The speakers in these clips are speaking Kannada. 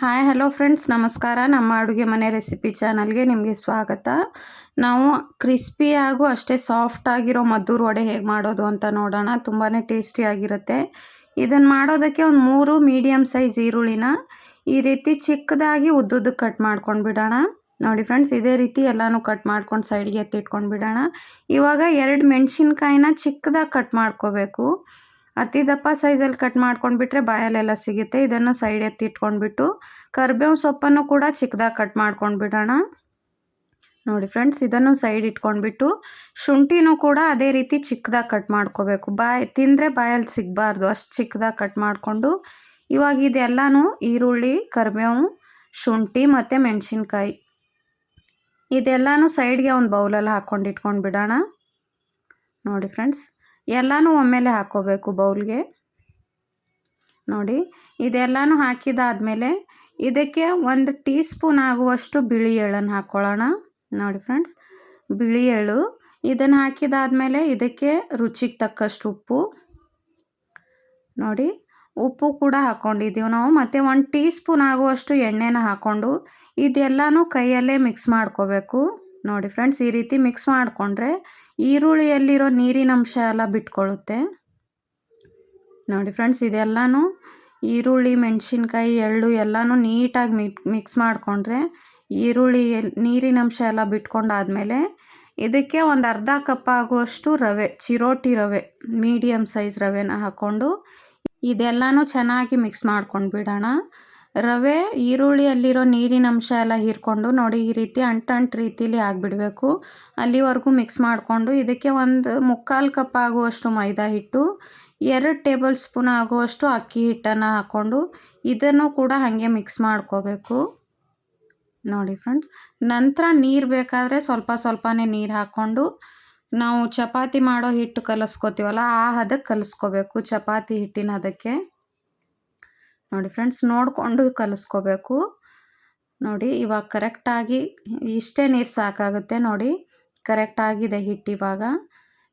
ಹಾಯ್ ಹಲೋ ಫ್ರೆಂಡ್ಸ್ ನಮಸ್ಕಾರ. ನಮ್ಮ ಅಡುಗೆ ಮನೆ ರೆಸಿಪಿ ಚಾನಲ್ಗೆ ನಿಮಗೆ ಸ್ವಾಗತ. ನಾವು ಕ್ರಿಸ್ಪಿ ಹಾಗೂ ಅಷ್ಟೇ ಸಾಫ್ಟ್ ಆಗಿರೋ ಮದ್ದೂರು ವಡೆ ಹೇಗೆ ಮಾಡೋದು ಅಂತ ನೋಡೋಣ. ತುಂಬಾ ಟೇಸ್ಟಿಯಾಗಿರುತ್ತೆ ಇದನ್ನು ಮಾಡೋದಕ್ಕೆ ಒಂದು ಮೂರು ಮೀಡಿಯಮ್ ಸೈಜ್ ಈರುಳ್ಳಿನ ಈ ರೀತಿ ಚಿಕ್ಕದಾಗಿ ಉದ್ದುದ್ದಕ್ಕೆ ಕಟ್ ಮಾಡ್ಕೊಂಡು ಬಿಡೋಣ. ನೋಡಿ ಫ್ರೆಂಡ್ಸ್ ಇದೇ ರೀತಿ ಎಲ್ಲನೂ ಕಟ್ ಮಾಡ್ಕೊಂಡು ಸೈಡ್ಗೆ ಎತ್ತಿಟ್ಕೊಂಡು ಬಿಡೋಣ. ಇವಾಗ ಎರಡು ಮೆಣಸಿನ್ಕಾಯಿನ ಚಿಕ್ಕದಾಗಿ ಕಟ್ ಮಾಡ್ಕೋಬೇಕು. ಅತಿ ದಪ್ಪ ಸೈಜಲ್ಲಿ ಕಟ್ ಮಾಡ್ಕೊಂಡ್ಬಿಟ್ರೆ ಬಾಯಲ್ಲೆಲ್ಲ ಸಿಗುತ್ತೆ. ಇದನ್ನು ಸೈಡ್ ಎತ್ತಿ ಇಟ್ಕೊಂಡ್ಬಿಟ್ಟು ಕರ್ಬೇವು ಸೊಪ್ಪನ್ನು ಕೂಡ ಚಿಕ್ಕದಾಗಿ ಕಟ್ ಮಾಡ್ಕೊಂಡ್ಬಿಡೋಣ. ನೋಡಿ ಫ್ರೆಂಡ್ಸ್, ಇದನ್ನು ಸೈಡ್ ಇಟ್ಕೊಂಡ್ಬಿಟ್ಟು ಶುಂಠಿನೂ ಕೂಡ ಅದೇ ರೀತಿ ಚಿಕ್ಕದಾಗಿ ಕಟ್ ಮಾಡ್ಕೋಬೇಕು. ಬಾಯ್, ತಿಂದರೆ ಬಾಯಲ್ಲಿ ಸಿಗಬಾರ್ದು. ಅಷ್ಟು ಚಿಕ್ಕದಾಗಿ ಕಟ್ ಮಾಡಿಕೊಂಡು ಇವಾಗ ಇದೆಲ್ಲನೂ ಈರುಳ್ಳಿ ಕರಿಬೇವು ಶುಂಠಿ ಮತ್ತು ಮೆಣಸಿನ್ಕಾಯಿ. ಇದೆಲ್ಲನೂ ಸೈಡ್ಗೆ ಒಂದು ಬೌಲಲ್ಲಿ ಹಾಕ್ಕೊಂಡು ಇಟ್ಕೊಂಡು ಬಿಡೋಣ ನೋಡಿ ಫ್ರೆಂಡ್ಸ್ ಎಲ್ಲನೂ ಒಮ್ಮೆಲೆ ಹಾಕ್ಕೋಬೇಕು ಬೌಲ್ಗೆ. ನೋಡಿ, ಇದೆಲ್ಲನೂ ಹಾಕಿದಾದಮೇಲೆ ಇದಕ್ಕೆ ಒಂದು ಟೀ ಸ್ಪೂನ್ ಆಗುವಷ್ಟು ಬಿಳಿ ಎಳ್ಳನ್ನು ಹಾಕ್ಕೊಳ್ಳೋಣ ನೋಡಿ ಫ್ರೆಂಡ್ಸ್, ಬಿಳಿ ಎಳ್ಳು. ಇದನ್ನು ಹಾಕಿದಾದಮೇಲೆ ಇದಕ್ಕೆ ರುಚಿಗೆ ತಕ್ಕಷ್ಟು ಉಪ್ಪು. ನೋಡಿ, ಉಪ್ಪು ಕೂಡ ಹಾಕ್ಕೊಂಡಿದ್ದೀವಿ ನಾವು. ಮತ್ತು ಒಂದು ಟೀ ಸ್ಪೂನ್ ಆಗುವಷ್ಟು ಎಣ್ಣೆನ ಹಾಕ್ಕೊಂಡು ಇದೆಲ್ಲನೂ ಕೈಯಲ್ಲೇ ಮಿಕ್ಸ್ ಮಾಡ್ಕೋಬೇಕು. ನೋಡಿ ಫ್ರೆಂಡ್ಸ್ ಈ ರೀತಿ ಮಿಕ್ಸ್ ಮಾಡಿಕೊಂಡ್ರೆ ಈರುಳ್ಳಿಯಲ್ಲಿರೋ ನೀರಿನ ಅಂಶ ಎಲ್ಲ ಬಿಟ್ಕೊಳ್ಳುತ್ತೆ ನೋಡಿ ಫ್ರೆಂಡ್ಸ್ ಇದೆಲ್ಲನೂ ಈರುಳ್ಳಿ, ಮೆಣಸಿನ್ಕಾಯಿ, ಎಳ್ಳು ಎಲ್ಲನೂ ನೀಟಾಗಿ ಮಿಕ್ ಮಿಕ್ಸ್ ಮಾಡಿಕೊಂಡ್ರೆ ಈರುಳ್ಳಿ ನೀರಿನ ಅಂಶ ಎಲ್ಲ ಬಿಟ್ಕೊಂಡಾದಮೇಲೆ ಇದಕ್ಕೆ ಒಂದು ಅರ್ಧ ಕಪ್ ಆಗುವಷ್ಟು ರವೆ, ಚಿರೋಟಿ ರವೆ ಮೀಡಿಯಮ್ ಸೈಜ್ ರವೆನ ಹಾಕ್ಕೊಂಡು ಇದೆಲ್ಲನೂ ಚೆನ್ನಾಗಿ ಮಿಕ್ಸ್ ಮಾಡ್ಕೊಂಡು ಬಿಡೋಣ. ರವೆ ಈರುಳ್ಳಿಯಲ್ಲಿರೋ ನೀರಿನ ಅಂಶ ಎಲ್ಲ ಹೀರ್ಕೊಂಡು ನೋಡಿ ಈ ರೀತಿ ಅಂಟಂಟು ರೀತಿಲಿ ಆಗಿಬಿಡಬೇಕು. ಅಲ್ಲಿವರೆಗೂ ಮಿಕ್ಸ್ ಮಾಡಿಕೊಂಡು ಇದಕ್ಕೆ ಒಂದು ಮುಕ್ಕಾಲು ಕಪ್ ಆಗುವಷ್ಟು ಮೈದಾ ಹಿಟ್ಟು, ಎರಡು ಟೇಬಲ್ ಸ್ಪೂನ್ ಆಗುವಷ್ಟು ಅಕ್ಕಿ ಹಿಟ್ಟನ್ನು ಹಾಕ್ಕೊಂಡು ಇದನ್ನು ಕೂಡ ಹಾಗೆ ಮಿಕ್ಸ್ ಮಾಡ್ಕೋಬೇಕು. ನೋಡಿ ಫ್ರೆಂಡ್ಸ್ ನಂತರ ನೀರು ಬೇಕಾದರೆ ಸ್ವಲ್ಪ ಸ್ವಲ್ಪನೇ ನೀರು ಹಾಕ್ಕೊಂಡು ನಾವು ಚಪಾತಿ ಮಾಡೋ ಹಿಟ್ಟು ಕಲಿಸ್ಕೋತೀವಲ್ಲ, ಆ ಹದಕ್ಕೆ ಕಲಿಸ್ಕೋಬೇಕು ಚಪಾತಿ ಹಿಟ್ಟಿನ ಹದಕ್ಕೆ. ನೋಡಿ ಫ್ರೆಂಡ್ಸ್ ನೋಡಿಕೊಂಡು ಕಲಿಸ್ಕೋಬೇಕು. ನೋಡಿ ಇವಾಗ ಕರೆಕ್ಟಾಗಿ ಇಷ್ಟೇ ನೀರು ಸಾಕಾಗುತ್ತೆ ನೋಡಿ. ಕರೆಕ್ಟಾಗಿದೆ ಹಿಟ್ಟು ಇವಾಗ.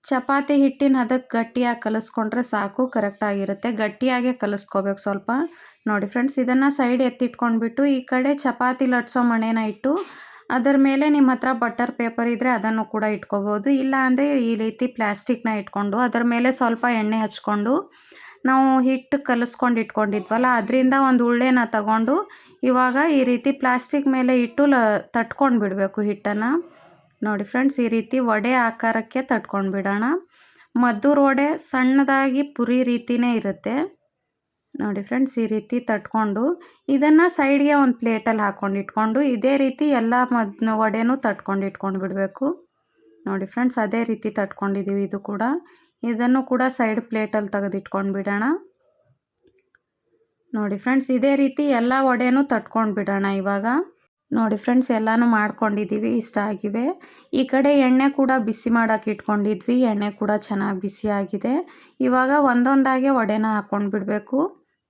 ಚಪಾತಿ ಹಿಟ್ಟಿನ ಅದಕ್ಕೆ ಗಟ್ಟಿಯಾಗಿ ಕಲಿಸ್ಕೊಂಡ್ರೆ ಸಾಕು ಕರೆಕ್ಟಾಗಿರುತ್ತೆ ಗಟ್ಟಿಯಾಗೆ ಕಲಿಸ್ಕೋಬೇಕು ಸ್ವಲ್ಪ. ನೋಡಿ ಫ್ರೆಂಡ್ಸ್, ಇದನ್ನು ಸೈಡ್ ಎತ್ತಿಟ್ಕೊಂಡ್ಬಿಟ್ಟು ಈ ಕಡೆ ಚಪಾತಿ ಲಟ್ಸೋ ಮಣೆನ ಇಟ್ಟು ಅದರ ಮೇಲೆ ನಿಮ್ಮ ಹತ್ರ ಬಟರ್ ಪೇಪರ್ ಇದ್ದರೆ ಅದನ್ನು ಕೂಡ ಇಟ್ಕೋಬೋದು. ಇಲ್ಲ ಅಂದರೆ ಈ ರೀತಿ ಪ್ಲ್ಯಾಸ್ಟಿಕ್ನ ಇಟ್ಕೊಂಡು ಅದರ ಮೇಲೆ ಸ್ವಲ್ಪ ಎಣ್ಣೆ ಹಚ್ಕೊಂಡು ನಾವು ಹಿಟ್ಟು ಕಲಸ್ಕೊಂಡು ಇಟ್ಕೊಂಡಿದ್ವಲ್ಲ, ಅದರಿಂದ ಒಂದು ಉಳ್ಳೆನ ತಗೊಂಡು ಇವಾಗ ಈ ರೀತಿ ಪ್ಲಾಸ್ಟಿಕ್ ಮೇಲೆ ಇಟ್ಟು ಲ, ತಟ್ಕೊಂಡು ಬಿಡಬೇಕು ಹಿಟ್ಟನ್ನು. ನೋಡಿ ಫ್ರೆಂಡ್ಸ್ ಈ ರೀತಿ ವಡೆ ಆಕಾರಕ್ಕೆ ತಟ್ಕೊಂಡು ಬಿಡೋಣ. ಮದ್ದೂರು ವಡೆ ಸಣ್ಣದಾಗಿ ಪುರಿ ರೀತಿಯೇ ಇರುತ್ತೆ. ನೋಡಿ ಫ್ರೆಂಡ್ಸ್ ಈ ರೀತಿ ತಟ್ಕೊಂಡು ಇದನ್ನು ಸೈಡ್ಗೆ ಒಂದು ಪ್ಲೇಟಲ್ಲಿ ಹಾಕ್ಕೊಂಡು ಇಟ್ಕೊಂಡು ಇದೇ ರೀತಿ ಎಲ್ಲ ಮದ್ ವಡೆನೂ ತಟ್ಕೊಂಡು ಇಟ್ಕೊಂಡು ಬಿಡಬೇಕು. ನೋಡಿ ಫ್ರೆಂಡ್ಸ್ ಅದೇ ರೀತಿ ತಟ್ಕೊಂಡಿದ್ದೀವಿ ಇದು ಕೂಡ. ಇದನ್ನು ಕೂಡ ಸೈಡ್ ಪ್ಲೇಟಲ್ಲಿ ತೆಗೆದಿಟ್ಕೊಂಡು ಬಿಡೋಣ. ನೋಡಿ ಫ್ರೆಂಡ್ಸ್ ಇದೇ ರೀತಿ ಎಲ್ಲ ವಡೆನೂ ತಟ್ಕೊಂಡು ಬಿಡೋಣ ಇವಾಗ. ನೋಡಿ ಫ್ರೆಂಡ್ಸ್ ಎಲ್ಲನೂ ಮಾಡ್ಕೊಂಡಿದ್ದೀವಿ ಇಷ್ಟ ಆಗಿವೆ. ಈ ಕಡೆ ಎಣ್ಣೆ ಕೂಡ ಬಿಸಿ ಮಾಡೋಕೆ ಇಟ್ಕೊಂಡಿದ್ವಿ, ಎಣ್ಣೆ ಕೂಡ ಚೆನ್ನಾಗಿ ಬಿಸಿ ಆಗಿದೆ. ಇವಾಗ ಒಂದೊಂದಾಗೆ ವಡೆನ ಹಾಕ್ಕೊಂಡು ಬಿಡಬೇಕು.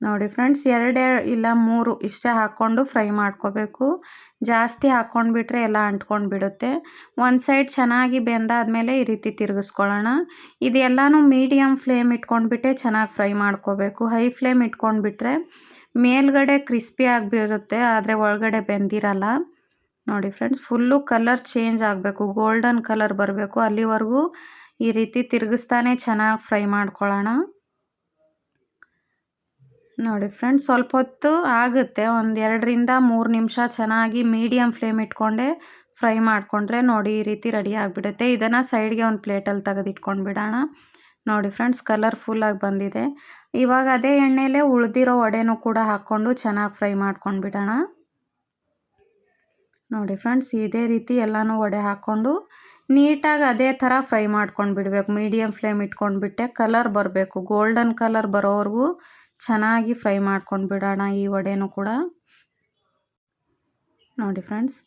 ನೋಡಿ ಫ್ರೆಂಡ್ಸ್, ಎರಡೇ ಇಲ್ಲ ಮೂರು ಇಷ್ಟೇ ಹಾಕ್ಕೊಂಡು ಫ್ರೈ ಮಾಡ್ಕೋಬೇಕು. ಜಾಸ್ತಿ ಹಾಕ್ಕೊಂಡ್ಬಿಟ್ರೆ ಎಲ್ಲ ಅಂಟ್ಕೊಂಡು ಬಿಡುತ್ತೆ ಒಂದು ಸೈಡ್ ಚೆನ್ನಾಗಿ ಬೆಂದಾದಮೇಲೆ ಈ ರೀತಿ ತಿರುಗಿಸ್ಕೊಳ್ಳೋಣ. ಇದೆಲ್ಲನೂ ಮೀಡಿಯಮ್ ಫ್ಲೇಮ್ ಇಟ್ಕೊಂಡ್ಬಿಟ್ಟೆ ಚೆನ್ನಾಗಿ ಫ್ರೈ ಮಾಡ್ಕೋಬೇಕು. ಹೈ ಫ್ಲೇಮ್ ಇಟ್ಕೊಂಡ್ಬಿಟ್ರೆ ಮೇಲ್ಗಡೆ ಕ್ರಿಸ್ಪಿ ಆಗಿಬಿರುತ್ತೆ, ಆದರೆ ಒಳಗಡೆ ಬೆಂದಿರಲ್ಲ. ನೋಡಿ ಫ್ರೆಂಡ್ಸ್, ಫುಲ್ಲು ಕಲರ್ ಚೇಂಜ್ ಆಗಬೇಕು. ಗೋಲ್ಡನ್ ಕಲರ್ ಬರಬೇಕು. ಅಲ್ಲಿವರೆಗೂ ಈ ರೀತಿ ತಿರುಗಿಸ್ತಾನೆ ಚೆನ್ನಾಗಿ ಫ್ರೈ ಮಾಡ್ಕೊಳ್ಳೋಣ. ನೋಡಿ ಫ್ರೆಂಡ್ಸ್, ಸ್ವಲ್ಪ ಹೊತ್ತು ಆಗುತ್ತೆ. ಒಂದು ಎರಡರಿಂದ ಮೂರು ನಿಮಿಷ ಚೆನ್ನಾಗಿ ಮೀಡಿಯಮ್ ಫ್ಲೇಮ್ ಇಟ್ಕೊಂಡೆ ಫ್ರೈ ಮಾಡಿಕೊಂಡ್ರೆ ನೋಡಿ ಈ ರೀತಿ ರೆಡಿ ಆಗಿಬಿಡುತ್ತೆ. ಇದನ್ನು ಸೈಡ್ಗೆ ಒಂದು ಪ್ಲೇಟಲ್ಲಿ ತೆಗೆದಿಟ್ಕೊಂಡು ಬಿಡೋಣ. ನೋಡಿ ಫ್ರೆಂಡ್ಸ್ ಕಲರ್ಫುಲ್ಲಾಗಿ ಬಂದಿದೆ. ಇವಾಗ ಅದೇ ಎಣ್ಣೆಲೇ ಉಳಿದಿರೋ ವಡೆನೂ ಕೂಡ ಹಾಕ್ಕೊಂಡು ಚೆನ್ನಾಗಿ ಫ್ರೈ ಮಾಡ್ಕೊಂಡು ಬಿಡೋಣ. ನೋಡಿ ಫ್ರೆಂಡ್ಸ್, ಇದೇ ರೀತಿ ಎಲ್ಲನೂ ವಡೆ ಹಾಕ್ಕೊಂಡು ನೀಟಾಗಿ ಅದೇ ಥರ ಫ್ರೈ ಮಾಡ್ಕೊಂಡು ಬಿಡಬೇಕು. ಮೀಡಿಯಮ್ ಫ್ಲೇಮ್ ಇಟ್ಕೊಂಡ್ಬಿಟ್ಟೆ ಕಲರ್ ಬರಬೇಕು. ಗೋಲ್ಡನ್ ಕಲರ್ ಬರೋವರೆಗೂ ಚೆನ್ನಾಗಿ ಫ್ರೈ ಮಾಡ್ಕೊಂಡು ಬಿಡೋಣ ಈ ವಡೆನೂ ಕೂಡ. ನೋಡಿ ಫ್ರೆಂಡ್ಸ್,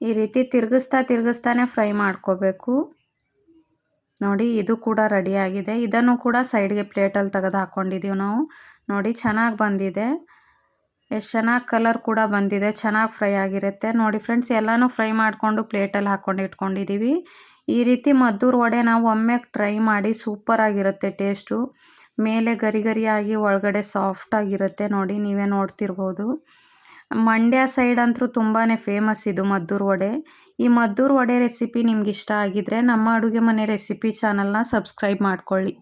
ಈ ರೀತಿ ತಿರುಗಿಸ್ತಾ ತಿರುಗಿಸ್ತಾನೆ ಫ್ರೈ ಮಾಡ್ಕೋಬೇಕು. ನೋಡಿ, ಇದು ಕೂಡ ರೆಡಿಯಾಗಿದೆ ಇದನ್ನು ಕೂಡ ಸೈಡ್ಗೆ ಪ್ಲೇಟಲ್ಲಿ ತೆಗೆದು ಹಾಕ್ಕೊಂಡಿದ್ದೀವಿ ನಾವು. ನೋಡಿ, ಚೆನ್ನಾಗಿ ಬಂದಿದೆ. ಎಷ್ಟು ಚೆನ್ನಾಗಿ ಕಲರ್ ಕೂಡ ಬಂದಿದೆ, ಚೆನ್ನಾಗಿ ಫ್ರೈ ಆಗಿರುತ್ತೆ. ನೋಡಿ ಫ್ರೆಂಡ್ಸ್ ಎಲ್ಲನೂ ಫ್ರೈ ಮಾಡಿಕೊಂಡು ಪ್ಲೇಟಲ್ಲಿ ಹಾಕ್ಕೊಂಡು ಇಟ್ಕೊಂಡಿದ್ದೀವಿ ಈ ರೀತಿ ಮದ್ದೂರು ವಡೆ ನಾವು ಒಮ್ಮೆ ಟ್ರೈ ಮಾಡಿ ಸೂಪರಾಗಿರುತ್ತೆ ಟೇಸ್ಟು ಮೇಲೆ ಗರಿ ಗರಿಯಾಗಿ ಒಳಗಡೆ ಸಾಫ್ಟಾಗಿರುತ್ತೆ ನೋಡಿ ನೀವೇ ನೋಡ್ತಿರ್ಬೋದು. ಮಂಡ್ಯ ಸೈಡ್ ಅಂತೂ ತುಂಬಾ ಫೇಮಸ್ ಇದು ಮದ್ದೂರು ವಡೆ. ಈ ಮದ್ದೂರು ವಡೆ ರೆಸಿಪಿ ನಿಮ್ಗೆ ಇಷ್ಟ ಆಗಿದ್ರೆ ನಮ್ಮ ಅಡುಗೆ ಮನೆ ರೆಸಿಪಿ ಚಾನಲ್ನ ಸಬ್ಸ್ಕ್ರೈಬ್ ಮಾಡ್ಕೊಳ್ಳಿ.